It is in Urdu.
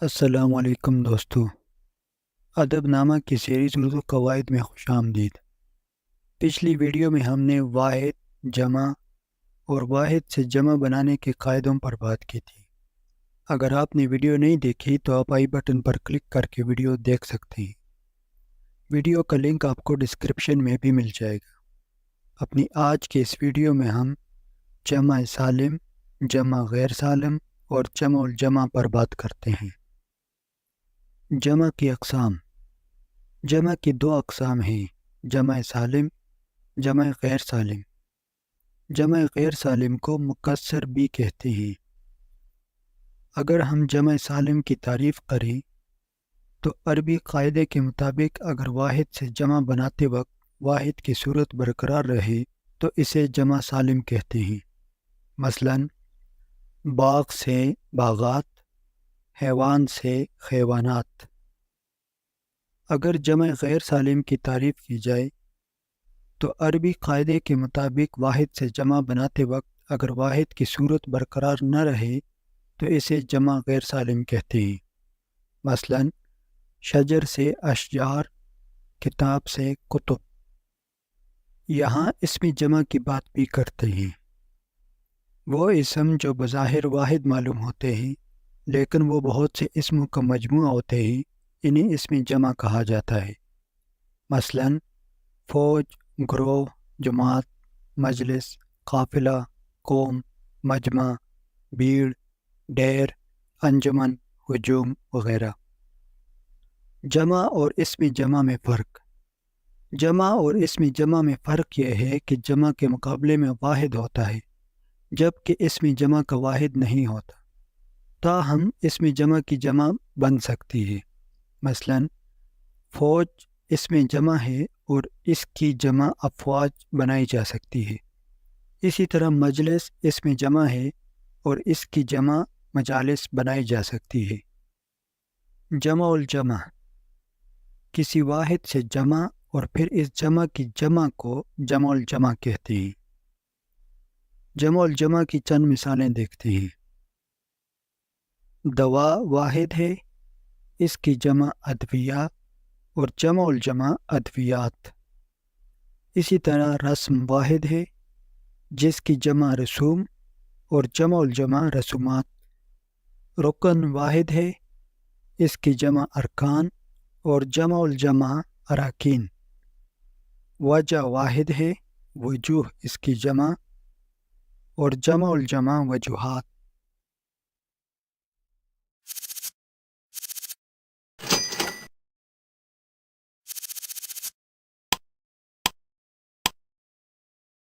السلام علیکم دوستو۔ ادب نامہ کی سیریز اردو قواعد میں خوش آمدید۔ پچھلی ویڈیو میں ہم نے واحد، جمع اور واحد سے جمع بنانے کے قاعدوں پر بات کی تھی۔ اگر آپ نے ویڈیو نہیں دیکھی تو آپ آئی بٹن پر کلک کر کے ویڈیو دیکھ سکتے ہیں۔ ویڈیو کا لنک آپ کو ڈسکرپشن میں بھی مل جائے گا۔ اپنی آج کے اس ویڈیو میں ہم جمع سالم، جمع غیر سالم اور جمع الجمع پر بات کرتے ہیں۔ جمع کی اقسام۔ جمع کی دو اقسام ہیں، جمع سالم، جمع غیر سالم۔ جمع غیر سالم کو مقصر بھی کہتے ہیں۔ اگر ہم جمع سالم کی تعریف کریں، تو عربی قاعدے کے مطابق اگر واحد سے جمع بناتے وقت واحد کی صورت برقرار رہے، تو اسے جمع سالم کہتے ہیں۔ مثلا، باغ سے باغات حیوان سے حیوانات۔ اگر جمع غیر سالم کی تعریف کی جائے، تو عربی قاعدے کے مطابق واحد سے جمع بناتے وقت اگر واحد کی صورت برقرار نہ رہے، تو اسے جمع غیر سالم کہتے ہیں۔ مثلا، شجر سے اشجار، کتاب سے کتب یہاں اس میں جمع کی بات بھی کرتے ہیں۔ وہ اسم جو بظاہر واحد معلوم ہوتے ہیں لیکن وہ بہت سے اسموں کا مجموعہ ہوتے ہیں انہیں اس میں جمع کہا جاتا ہے۔ مثلا، فوج، گروہ، جماعت، مجلس، قافلہ، قوم، مجمع، بھیڑ ڈیر انجمن، ہجوم وغیرہ۔ جمع اور اس میں جمع میں فرق۔ جمع اور اس میں جمع میں فرق یہ ہے کہ جمع کے مقابلے میں واحد ہوتا ہے جبکہ اس میں جمع کا واحد نہیں ہوتا۔ تاہم اس میں جمع کی جمع بن سکتی ہے۔ مثلا، فوج اس میں جمع ہے اور اس کی جمع افواج بنائی جا سکتی ہے۔ اسی طرح مجلس اس میں جمع ہے اور اس کی جمع مجالس بنائی جا سکتی ہے۔ جمع الجمع، کسی واحد سے جمع اور پھر اس جمع کی جمع کو جمع الجمع کہتے ہیں۔ جمع الجمع کی چند مثالیں دیکھتے ہیں۔ دوا واحد ہے۔ اس کی جمع ادویہ اور جمع الجمع ادویات۔ اسی طرح رسم واحد ہے، جس کی جمع رسوم اور جمع الجمع رسومات۔ رکن واحد ہے، اس کی جمع ارکان اور جمع الجمع اراکین۔ وجہ واحد ہے، وجوہ اس کی جمع اور جمع الجمع وجوہات۔